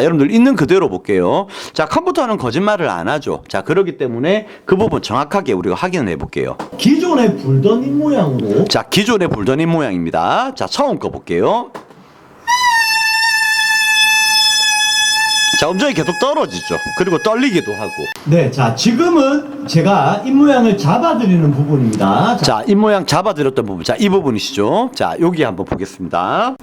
여러분들 있는 그대로 볼게요. 자, 컴퓨터는 거짓말을 안 하죠. 자, 그렇기 때문에 그 부분 정확하게 우리가 확인을 해볼게요. 기존에 불던 입 모양으로 자, 기존의 불던 입 모양입니다. 자, 처음 거 볼게요. 자, 음정이 계속 떨어지죠. 그리고 떨리기도 하고. 네, 자 지금은 제가 입 모양을 잡아드리는 부분입니다. 자, 자, 입 모양 잡아드렸던 부분. 자, 이 부분이시죠. 자, 여기 한번 보겠습니다.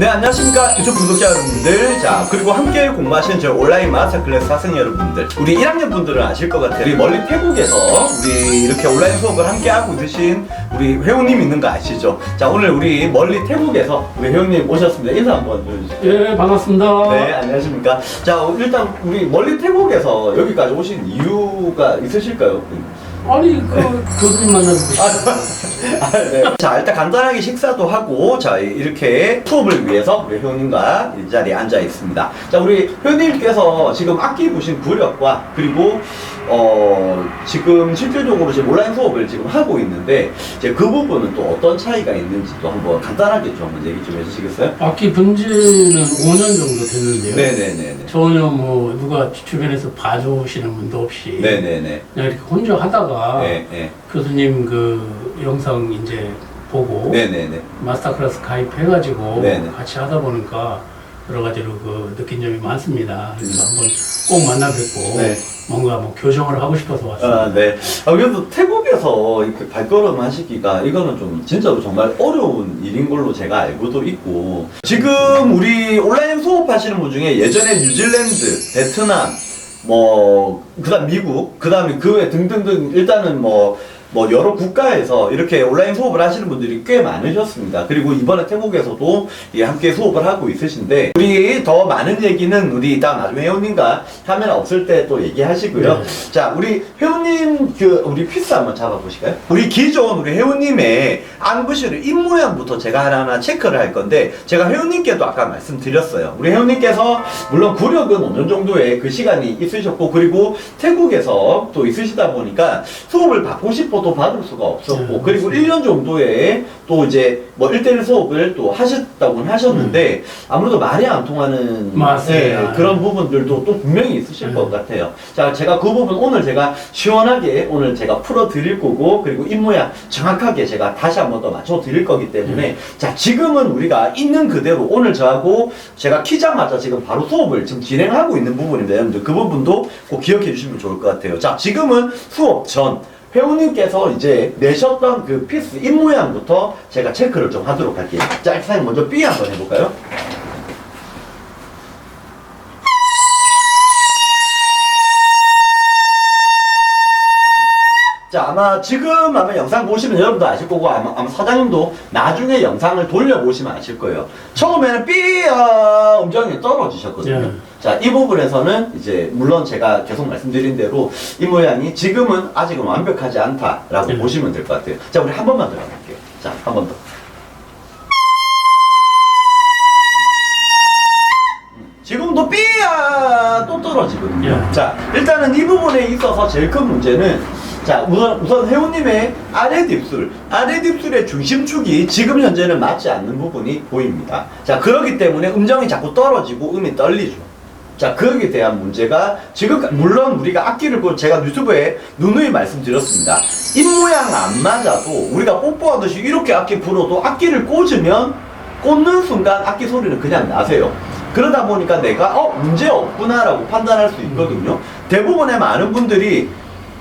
네, 안녕하십니까. 유튜브 구독자 여러분들. 자, 그리고 함께 공부하시는 저희 온라인 마스터 클래스 학생 여러분들. 우리 1학년 분들은 아실 것 같아요. 우리 멀리 태국에서 우리 이렇게 온라인 수업을 함께 하고 계신 우리 회원님 있는 거 아시죠? 자, 오늘 우리 멀리 태국에서 우리 회원님 오셨습니다. 인사 한번 해주시죠. 예, 반갑습니다. 네, 안녕하십니까. 자, 어, 일단 우리 멀리 태국에서 여기까지 오신 이유가 있으실까요? 아니, 그 교수님 만나서 아, 네. 자, 일단 간단하게 식사도 하고, 자, 이렇게 수업을 위해서 우리 회원님과 이 자리에 앉아 있습니다. 자, 우리 회원님께서 지금 악기 보신 구력과 그리고 어, 지금 실질적으로 지금 온라인 수업을 지금 하고 있는데, 이제 그 부분은 또 어떤 차이가 있는지 또 한번 간단하게 좀 한번 얘기 좀 해주시겠어요? 악기 분지는 5년 정도 됐는데요. 네네네네. 전혀 뭐 누가 주변에서 봐주시는 분도 없이 네네네. 그냥 이렇게 혼자 하다가 네, 네. 교수님 그 영상 이제 보고 네네네. 마스터 클래스 가입해가지고 네네. 같이 하다 보니까 여러 가지로 그 느낀 점이 많습니다. 그래서 한번 꼭 만나 뵙고 네. 뭔가 뭐 교정을 하고 싶어서 왔습니다. 아, 네. 아, 그래도 태국에서 이렇게 발걸음 하시기가 이거는 좀 진짜로 정말 어려운 일인 걸로 제가 알고도 있고 지금 우리 온라인 수업하시는 분 중에 예전에 뉴질랜드, 베트남, 뭐 그다음 미국, 그다음에 그 외 등등등 일단은 뭐 뭐 여러 국가에서 이렇게 온라인 수업을 하시는 분들이 꽤 많으셨습니다. 그리고 이번에 태국에서도 예, 함께 수업을 하고 있으신데 우리 더 많은 얘기는 우리 이따 나중에 회원님과 카메라 없을 때 또 얘기하시고요. 네. 자, 우리 회원님 그 우리 피스 한번 잡아보실까요? 우리 기존 우리 회원님의 안부실을 입 모양부터 제가 하나하나 체크를 할 건데 제가 회원님께도 아까 말씀드렸어요. 우리 회원님께서 물론 구력은 어느 정도의 그 시간이 있으셨고 그리고 태국에서 또 있으시다 보니까 수업을 받고 싶어 도 받을 수가 없었고 네, 그리고 맞습니다. 1년 정도의 또 이제 뭐 1대1 수업을 또 하셨다고는 하셨는데 아무래도 말이 안 통하는. 네, 그런 부분들도 또 분명히 있으실 음. 것 같아요. 자, 제가 그 부분 오늘 제가 시원하게 오늘 제가 풀어 드릴 거고 그리고 입 모양 정확하게 제가 다시 한번 더 맞춰 드릴 거기 때문에 자, 지금은 우리가 있는 그대로 오늘 저하고 제가 키자마자 지금 바로 수업을 지금 진행하고 있는 부분인데 여러분들 그 부분도 꼭 기억해 주시면 좋을 것 같아요. 자, 지금은 수업 전 회원님께서 이제 내셨던 그 피스 입 모양부터 제가 체크를 좀 하도록 할게요. 자, 선생님 먼저 B 한번 해볼까요? 자 아마 지금 아마 영상 보시면 여러분도 아실 거고 아마, 아마 사장님도 나중에 영상을 돌려보시면 아실 거예요. 처음에는 삐어 음정이 떨어지셨거든요. 네. 자이 부분에서는 이제 물론 제가 계속 말씀드린 대로 이 모양이 지금은 아직은 완벽하지 않다라고 네. 보시면 될 것 같아요. 자 우리 한 번만 더 해볼게요. 자한 번 더. 지금도 삐야 또 떨어지거든요. 예. 자 일단은 이 부분에 있어서 제일 큰 문제는 자 우선 우선 회원님의 아래 딥술 아래 딥술의 중심축이 지금 현재는 맞지 않는 부분이 보입니다. 자 그렇기 때문에 음정이 자꾸 떨어지고 음이 떨리죠. 자 거기에 대한 문제가 지금 물론 우리가 악기를 그 제가 유튜브에 누누이 말씀드렸습니다. 입 모양 안 맞아도 우리가 뽀뽀하듯이 이렇게 악기 불어도 악기를 꽂으면 꽂는 순간 악기 소리는 그냥 나세요. 그러다 보니까 내가 어 문제 없구나라고 판단할 수 있거든요. 대부분의 많은 분들이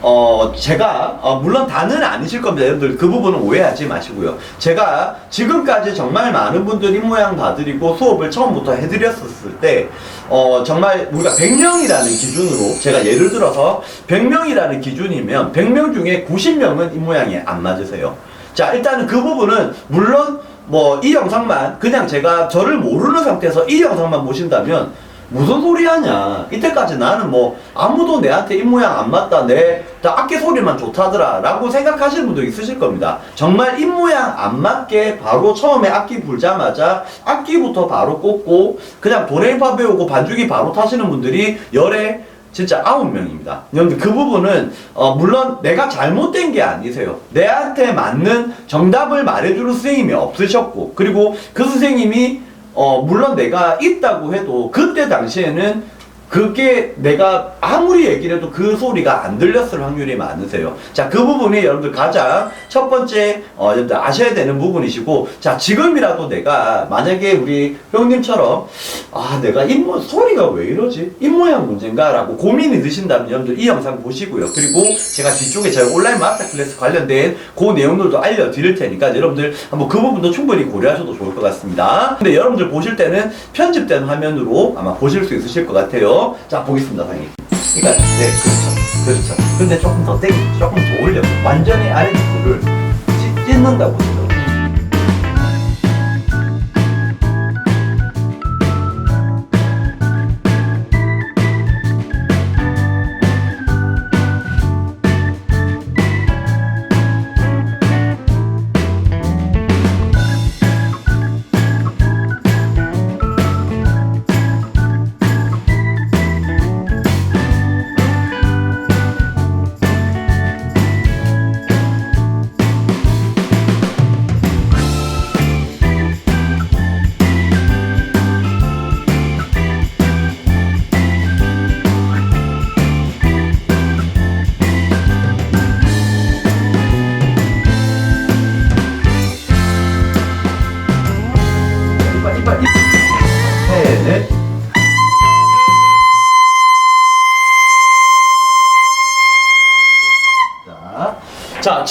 어 제가 어, 물론 다는 아니실 겁니다. 여러분들 그 부분은 오해하지 마시고요. 제가 지금까지 정말 많은 분들 입 모양 봐드리고 수업을 처음부터 해드렸었을 때 어 정말 우리가 100명이라는 기준으로 제가 예를 들어서 100명이라는 기준이면 100명 중에 90명은 입 모양이 안 맞으세요. 자 일단은 그 부분은 물론 뭐 이 영상만 그냥 제가 저를 모르는 상태에서 이 영상만 보신다면 무슨 소리 하냐 이때까지 나는 뭐 아무도 내한테 입 모양 안 맞다 내 악기 소리만 좋다더라 라고 생각하시는 분도 있으실 겁니다 정말 입 모양 안 맞게 바로 처음에 악기 불자마자 악기부터 바로 꽂고 그냥 도레미파 배우고 반주기 바로 타시는 분들이 열에 진짜 아홉 명입니다. 여러분들 그 부분은 어, 물론 내가 잘못된 게 아니세요. 내한테 맞는 정답을 말해주는 선생님이 없으셨고 그리고 그 선생님이 어, 물론 내가 있다고 해도 그때 당시에는 그게 내가 아무리 얘기를 해도 그 소리가 안 들렸을 확률이 많으세요. 자, 그 부분이 여러분들 가장 첫 번째, 어, 여러분들 아셔야 되는 부분이시고, 자, 지금이라도 내가 만약에 우리 형님처럼, 아, 내가 입모, 소리가 왜 이러지? 입모양 문제인가? 라고 고민이 드신다면 여러분들 이 영상 보시고요. 그리고 제가 뒤쪽에 저희 온라인 마스터 클래스 관련된 그 내용들도 알려드릴 테니까 여러분들 한번 그 부분도 충분히 고려하셔도 좋을 것 같습니다. 근데 여러분들 보실 때는 편집된 화면으로 아마 보실 수 있으실 것 같아요. 자, 보겠습니다, 상님. 그러니까, 네, 그렇죠. 그렇죠. 근데 조금 더 땡, 조금 더 올려. 완전히 아래쪽을 찢는다고. 그러죠. 이빨,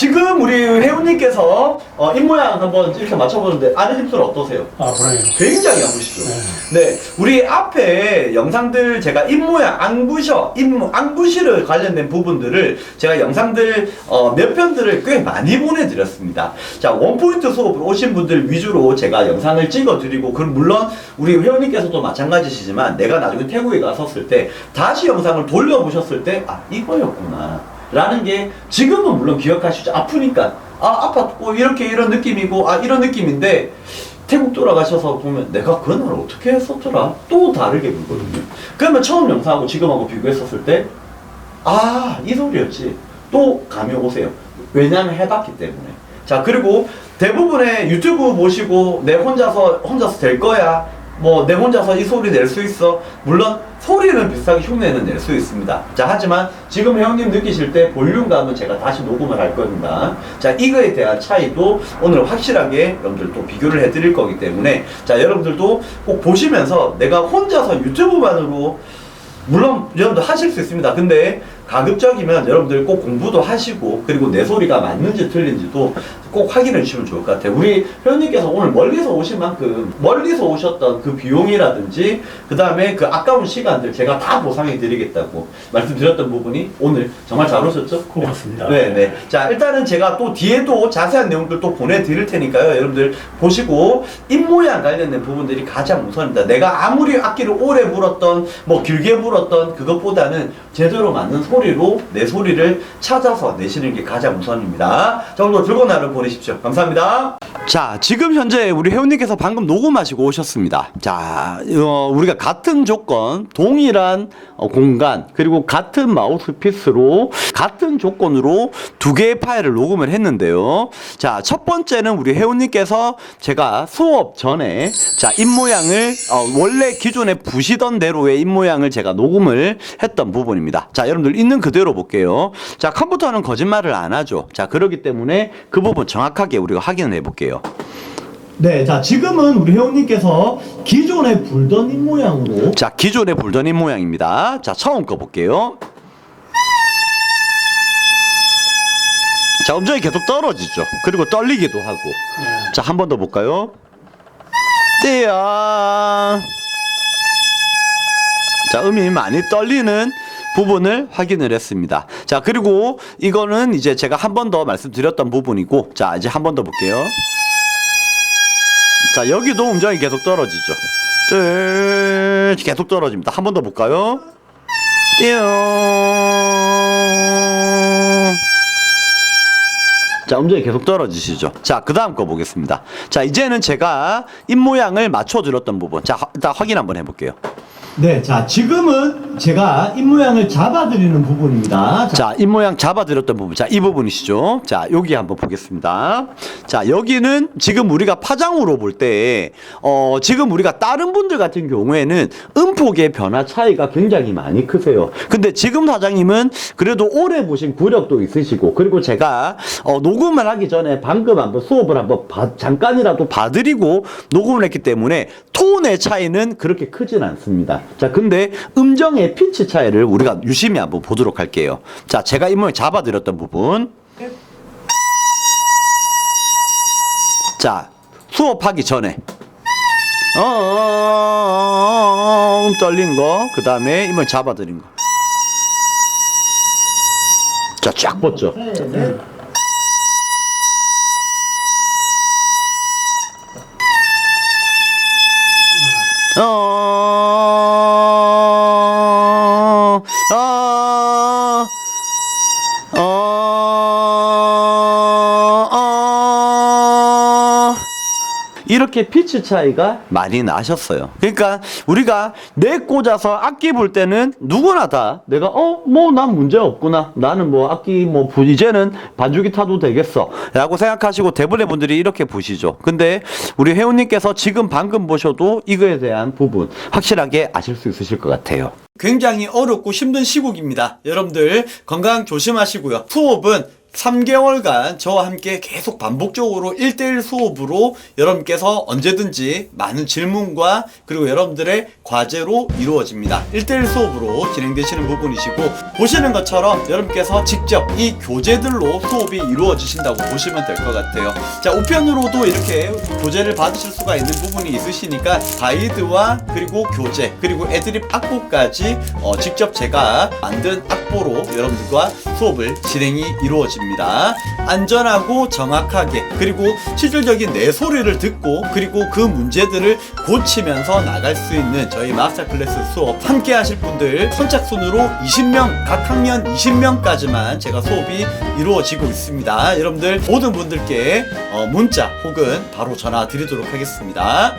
지금 우리 회원님께서 어, 입모양 한번 이렇게 맞춰보는데 아래 입술 어떠세요? 아, 불안해요. 굉장히 안 부시죠. 네, 우리 앞에 영상들 제가 입모양 앙부셔, 입모 앙부시를 관련된 부분들을 제가 영상들 어, 몇 편들을 꽤 많이 보내드렸습니다. 자, 원포인트 수업으로 오신 분들 위주로 제가 영상을 찍어드리고, 그럼 물론 우리 회원님께서도 마찬가지시지만 내가 나중에 태국에 갔었을 때 다시 영상을 돌려보셨을 때 아 이거였구나. 라는 게 지금은 물론 기억하시죠. 아프니까 아 아팠고 이렇게 이런 느낌이고 아 이런 느낌인데 태국 돌아가셔서 보면 내가 그날 어떻게 했었더라 또 다르게 보거든요. 그러면 처음 영상하고 지금하고 비교했었을 때 아, 이 소리였지. 또 감이 오세요. 왜냐하면 해봤기 때문에. 자, 그리고 대부분의 유튜브 보시고 내 혼자서, 혼자서 될 거야. 뭐, 내 혼자서 이 소리 낼 수 있어. 물론, 소리는 비슷하게 흉내는 낼 수 있습니다. 자, 하지만 지금 회원님 느끼실 때 볼륨감은 제가 다시 녹음을 할 겁니다. 자, 이거에 대한 차이도 오늘 확실하게 여러분들 또 비교를 해 드릴 거기 때문에 자, 여러분들도 꼭 보시면서 내가 혼자서 유튜브만으로 물론 여러분들 하실 수 있습니다. 근데 가급적이면 여러분들 꼭 공부도 하시고 그리고 내 소리가 맞는지 틀린지도 꼭 확인해 주시면 좋을 것 같아요. 우리 회원님께서 오늘 멀리서 오신 만큼 멀리서 오셨던 그 비용이라든지 그 다음에 그 아까운 시간들 제가 다 보상해 드리겠다고 말씀드렸던 부분이 오늘 정말 잘 오셨죠? 고맙습니다. 네, 네. 자, 일단은 제가 또 뒤에도 자세한 내용들 또 보내드릴 테니까요. 여러분들 보시고, 입모양 관련된 부분들이 가장 우선입니다. 내가 아무리 악기를 오래 불었던, 뭐 길게 불었던 그것보다는 제대로 맞는 소리 로 내 소리를 찾아서 내시는 게 가장 우선입니다. 자, 오늘도 즐거운 하루 보내십시오. 감사합니다. 자, 지금 현재 우리 회원님께서 방금 녹음하시고 오셨습니다. 자, 어, 우리가 같은 조건, 동일한 어, 공간, 그리고 같은 마우스피스로 같은 조건으로 두 개의 파일을 녹음을 했는데요. 자, 첫 번째는 우리 회원님께서 제가 수업 전에 자, 입모양을 어, 원래 기존에 부시던 대로의 입모양을 제가 녹음을 했던 부분입니다. 자, 여러분들 있는 그대로 볼게요. 자, 컴퓨터는 거짓말을 안 하죠. 자, 그렇기 때문에 그 부분 정확하게 우리가 확인을 해 볼게요. 네, 자, 지금은 우리 회원님께서 기존에 불던 입모양으로 자, 기존의 불던 입모양입니다. 자, 처음 거 볼게요. 자, 음정이 계속 떨어지죠. 그리고 떨리기도 하고. 네. 자, 한 번 더 볼까요? 띠야. 자, 음이 많이 떨리는 부분을 확인을 했습니다. 자, 그리고 이거는 이제 제가 한 번 더 말씀드렸던 부분이고, 자, 이제 한 번 더 볼게요. 자, 여기도 음정이 계속 떨어지죠. 뜰, 계속 떨어집니다. 한 번 더 볼까요? 자, 음정이 계속 떨어지시죠. 자, 그 다음 거 보겠습니다. 자, 이제는 제가 입 모양을 맞춰드렸던 부분. 자, 하- 일단 확인 한번 해볼게요. 네, 자 지금은 제가 입 모양을 잡아드리는 부분입니다. 자, 자, 입 모양 잡아드렸던 부분. 자, 이 부분이시죠. 자, 여기 한번 보겠습니다. 자, 여기는 지금 우리가 파장으로 볼 때, 어, 지금 우리가 다른 분들 같은 경우에는 음폭의 변화 차이가 굉장히 많이 크세요. 근데 지금 사장님은 그래도 오래 보신 구력도 있으시고, 그리고 제가, 어, 녹음을 하기 전에 방금 한번 수업을 한번 봐- 잠깐이라도 봐드리고 녹음을 했기 때문에 톤의 차이는 그렇게 크진 않습니다. 자, 근데 음정의 피치 차이를 우리가 유심히 한번 보도록 할게요. 자, 제가 이 모양 잡아드렸던 부분. 자, 수업하기 전에. 어, 어, 어, 어, 떨린 거. 그 다음에 이모 잡아드린 거. 자, 쫙 뻗죠. 이렇게 피치 차이가 많이 나셨어요. 그러니까 우리가 내 꽂아서 악기 볼 때는 누구나 다 내가 어 뭐 난 문제 없구나 나는 뭐 악기 뭐 부- 이제는 반주기 타도 되겠어 라고 생각하시고 대부분의 분들이 이렇게 보시죠. 근데 우리 회원님께서 지금 방금 보셔도 이거에 대한 부분 확실하게 아실 수 있으실 것 같아요. 굉장히 어렵고 힘든 시국입니다. 여러분들 건강 조심하시고요. 수업은 3개월간 저와 함께 계속 반복적으로 1대1 수업으로 여러분께서 언제든지 많은 질문과 그리고 여러분들의 과제로 이루어집니다. 1대1 수업으로 진행되시는 부분이시고 보시는 것처럼 여러분께서 직접 이 교재들로 수업이 이루어지신다고 보시면 될 것 같아요. 자, 우편으로도 이렇게 교재를 받으실 수가 있는 부분이 있으시니까 가이드와 그리고 교재 그리고 애드립 악보까지 어, 직접 제가 만든 악보로 여러분들과 수업을 진행이 이루어집니다. 안전하고 정확하게 그리고 실질적인 내 소리를 듣고 그리고 그 문제들을 고치면서 나갈 수 있는 저희 마스터 클래스 수업 함께 하실 분들 선착순으로 20명 각 학년 20명까지만 제가 수업이 이루어지고 있습니다. 여러분들 모든 분들께 어, 문자 혹은 바로 전화 드리도록 하겠습니다.